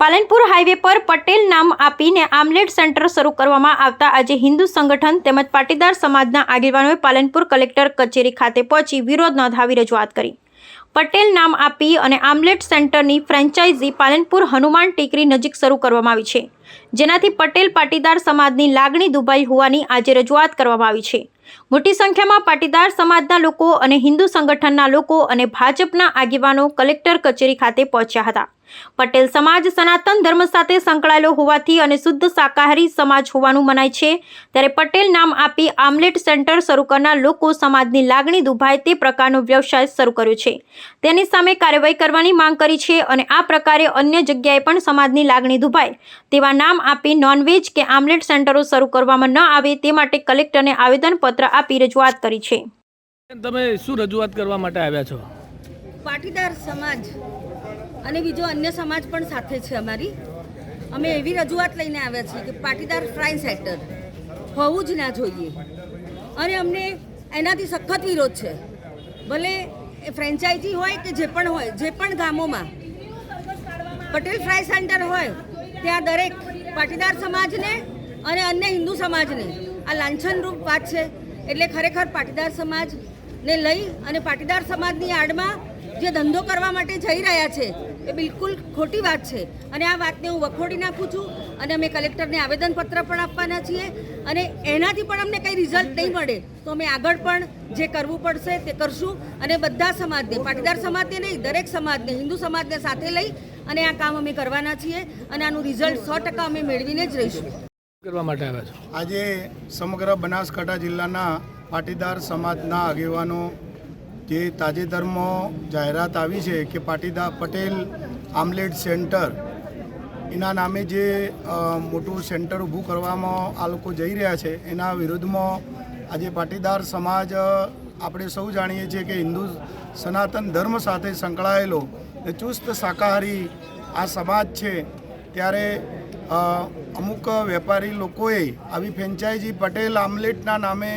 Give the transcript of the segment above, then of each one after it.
Palanpur highway પર પટેલ નામ આપીને આમલેટ સેન્ટર શરૂ કરવામાં આવતા આજે હિન્દુ સંગઠન તેમજ પાટીદાર સમાજના આગેવાનોએ પાલનપુર કલેક્ટર કચેરી ખાતે પહોંચી વિરોધ નોંધાવી રજૂઆત કરી. પટેલ નામ આપી અને આમલેટ સેન્ટરની ફ્રેન્ચાઇઝી પાલનપુર હનુમાન ટેકરી નજીક શરૂ કરવામાં આવી છે, જેનાથી પટેલ પાટીદાર સમાજની લાગણી દુભાઈ હોવાની આજે રજૂઆત કરવામાં આવી છે. મોટી સંખ્યામાં પાટીદાર સમાજના લોકો અને હિન્દુ સંગઠનના લોકો અને ભાજપના આગેવાનો કલેક્ટર કચેરી ખાતે પહોંચ્યા હતા. પટેલ સમાજ સનાતન ધર્મ સાથે સંકળાયેલો હોવાથી અને શુદ્ધ શાકાહારી સમાજ હોવાનું મનાય છે. ત્યારે પટેલ નામ આપી આમલેટ સેન્ટર શરૂ કરનાર લોકો સમાજની લાગણી દુભાય તે પ્રકારનો વ્યવસાય શરૂ કર્યો છે. તેની સામે કાર્યવાહી કરવાની માંગ કરી છે અને આ પ્રકારે અન્ય જગ્યાએ પણ સમાજની લાગણી દુભાય. તેવા નામ આપી નોનવેજ કે આમલેટ સેન્ટરો શરૂ કરવામાં ન આવે તે માટે કલેક્ટરને આવેદનપત્ર આપી રજૂઆત કરી છે. તમે શું રજૂઆત કરવા માટે આવ્યા છો? પાટીદાર સમાજ અને બીજો અન્ય સમાજ પણ સાથે છે અમારી. અમે એવી રજૂઆત લઈને આવ્યા છીએ કે પાટીદાર ફ્રાઇન સેન્ટર હોવું જ ના જોઈએ. અને અમને એનાથી સખત વિરોધ છે. ભલે એ ફ્રેન્ચાઇઝી હોય કે જે પણ હોય, જે પણ ગામોમાં પટેલ ફ્રાય સેન્ટર હોય, ત્યાં દરેક પાટીદાર સમાજને અને અન્ય હિન્દુ સમાજને આ લાંછનરૂપ વાત છે. એટલે ખરેખર પાટીદાર સમાજને લઈ અને પાટીદાર સમાજની આડમાં જે ધંધો કરવા માટે જઈ રહ્યા છે એ બિલકુલ ખોટી વાત છે. અને આ વાતને હું વખોડી નાખું છું અને અમે કલેક્ટરને આવેદનપત્ર પણ આપવાના છીએ અને એનાથી પણ અમને કંઈ રિઝલ્ટ નહીં મળે તો અમે આગળ પણ જે કરવું પડશે તે કરશું અને બધા સમાજને પાટીદાર સમાજને નહીં દરેક સમાજને હિન્દુ સમાજને સાથે લઈ અને આ કામ અમે કરવાના છીએ અને આનું રિઝલ્ટ સો ટકા અમે મેળવીને જ રહીશું. કરવા માટે આવ્યા છો? આજે સમગ્ર બનાસકાંઠા જિલ્લાના પાટીદાર સમાજના આગેવાનો જે તાજેતરમાં જાહેરાત આવી છે કે પાટીદાર પટેલ આમલેટ સેન્ટર, એના નામે જે મોટું સેન્ટર ઊભું કરવામાં આ લોકો જઈ રહ્યા છે, એના વિરુદ્ધમાં આજે પાટીદાર સમાજ આપણે સૌ જાણીએ છીએ કે હિન્દુ સનાતન ધર્મ સાથે સંકળાયેલો ચુસ્ત શાકાહારી આ સમાજ છે, ત્યારે અમુક વેપારી લોકોએ આવી ફ્રેન્ચાઇઝી પટેલ આમલેટના નામે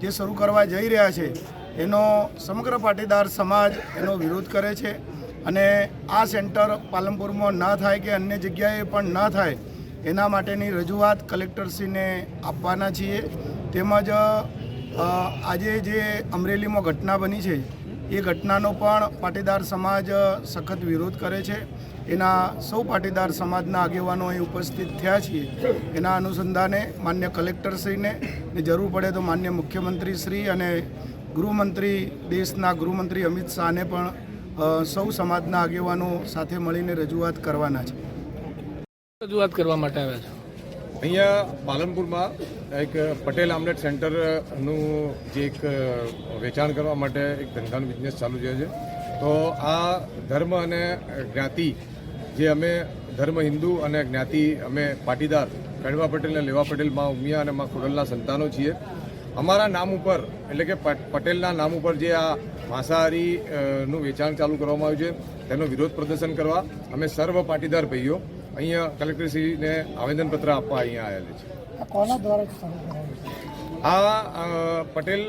જે શરૂ કરવા જઈ રહ્યા છે એનો સમગ્ર પાટીદાર સમાજ એનો વિરોધ કરે છે અને આ સેન્ટર પાલનપુરમાં ન થાય કે અન્ય જગ્યાએ પણ ન થાય, એના માટેની રજૂઆત કલેક્ટરશ્રીને આપવાના છીએ. તેમજ આજે જે અમરેલીમાં ઘટના બની છે, એ ઘટનાનો પણ પાટીદાર સમાજ સખત વિરોધ કરે છે. એના સૌ પાટીદાર સમાજના આગેવાનો અહીં ઉપસ્થિત થયા છીએ. એના અનુસંધાને માન્ય કલેક્ટરશ્રીને જરૂર પડે તો માન્ય મુખ્યમંત્રી શ્રી અને ગૃહમંત્રી દેશના ગૃહમંત્રી અમિત શાહને પણ સૌ સમાજના આગેવાનો સાથે મળીને રજૂઆત કરવાના છે. રજૂઆત કરવા માટે આવ્યા છો? અહીંયા પાલનપુરમાં એક પટેલ આમલેટ સેન્ટરનું જે એક વેચાણ કરવા માટે એક ધંધાનું બિઝનેસ ચાલુ છે છે તો આ ધર્મ અને જ્ઞાતિ જે અમે ધર્મ હિન્દુ અને જ્ઞાતિ અમે પાટીદાર કડવા પટેલ અને લેવા પટેલમાં ઉમિયા અને માં ખોડલના સંતાનો છીએ. અમારા નામ ઉપર એટલે કે પટ- પટેલના નામ ઉપર જે આ માંસાહારી નું વેચાણ ચાલુ કરવામાં આવ્યું છે તેનો વિરોધ પ્રદર્શન કરવા અમે સર્વ પાટીદાર ભાઈઓ અહીંયા કલેક્ટરશ્રીને આવેદનપત્ર આપવા અહીંયા આવેલા છે. આ પટેલ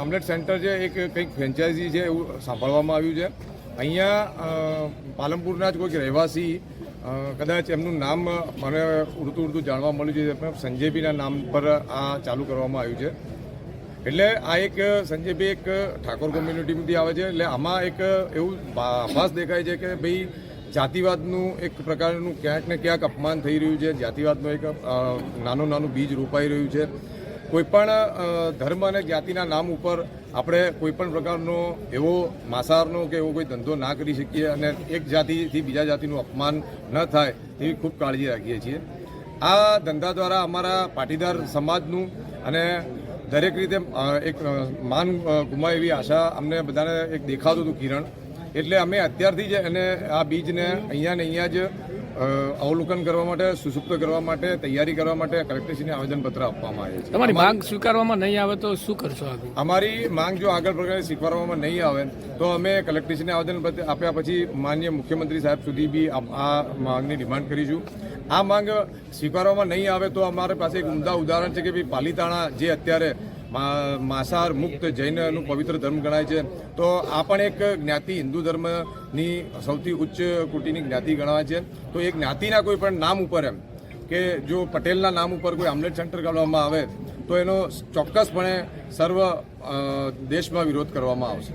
આમલેટ સેન્ટર છે એક કંઈક ફ્રેન્ચાઇઝી છે એવું સાંભળવામાં આવ્યું છે. અહીંયા પાલનપુરના જ કોઈક રહેવાસી કદાચ એમનું નામ મને ઉડતું ઉડતું જાણવા મળ્યું છે સંજયભીના નામ પર આ ચાલુ કરવામાં આવ્યું છે. એટલે આ એક સંજયભાઈ એક ઠાકોર કોમ્યુનિટીમાંથી આવે છે, એટલે આમાં એક એવું આભાસ દેખાય છે કે ભાઈ જાતિવાદનું એક પ્રકારનું ક્યાંક ને ક્યાંક અપમાન થઈ રહ્યું છે, જાતિવાદનું એક નાનું નાનું બીજ રોપાઈ રહ્યું છે. કોઈપણ ધર્મ અને જ્ઞાતિના નામ ઉપર આપણે કોઈપણ પ્રકારનો એવો માંસાહારનો કે એવો કોઈ ધંધો ના કરી શકીએ અને એક જાતિથી બીજા જાતિનું અપમાન ન થાય તેવી ખૂબ કાળજી રાખીએ છીએ. આ ધંધા દ્વારા અમારા પાટીદાર સમાજનું અને દરેક રીતે એક માન ગુમાય એવી આશા અમને બધાને એક દેખાતું હતું કિરણ. એટલે અમે અત્યારથી જ એને આ બીજને અહીંયા ને અહીંયા જ અવલોકન કરવા માટે સુસુપ્ત કરવા માટે તૈયારી કરવા માટે કલેક્ટરશ્રીને આવેદનપત્ર આપવામાં આવે છે. તમારી માંગ સ્વીકારવામાં નહીં આવે તો શું કરશો અમારી માંગ જો આગળ પ્રકારે સ્વીકારવામાં નહીં આવે તો અમે કલેક્ટરશ્રીને આવેદનપત્ર આપ્યા પછી માન્ય મુખ્યમંત્રી સાહેબ સુધી બી આ માંગની ડિમાન્ડ કરીશું. આ માંગ સ્વીકારવામાં નહીં આવે તો અમારી પાસે એક ઉમદા ઉદાહરણ છે કે ભાઈ પાલીતાણા જે અત્યારે માંસાહાર મુક્ત જૈનનું પવિત્ર ધર્મ ગણાય છે. તો આ પણ એક જ્ઞાતિ હિન્દુ ધર્મની સૌથી ઉચ્ચ કોટીની જ્ઞાતિ ગણાય છે. તો એ જ્ઞાતિના કોઈ પણ નામ ઉપર એમ કે જો પટેલના નામ ઉપર કોઈ આમલેટ સેન્ટર કાઢવામાં આવે, તો એનો ચોક્કસપણે સર્વ દેશમાં વિરોધ કરવામાં આવશે.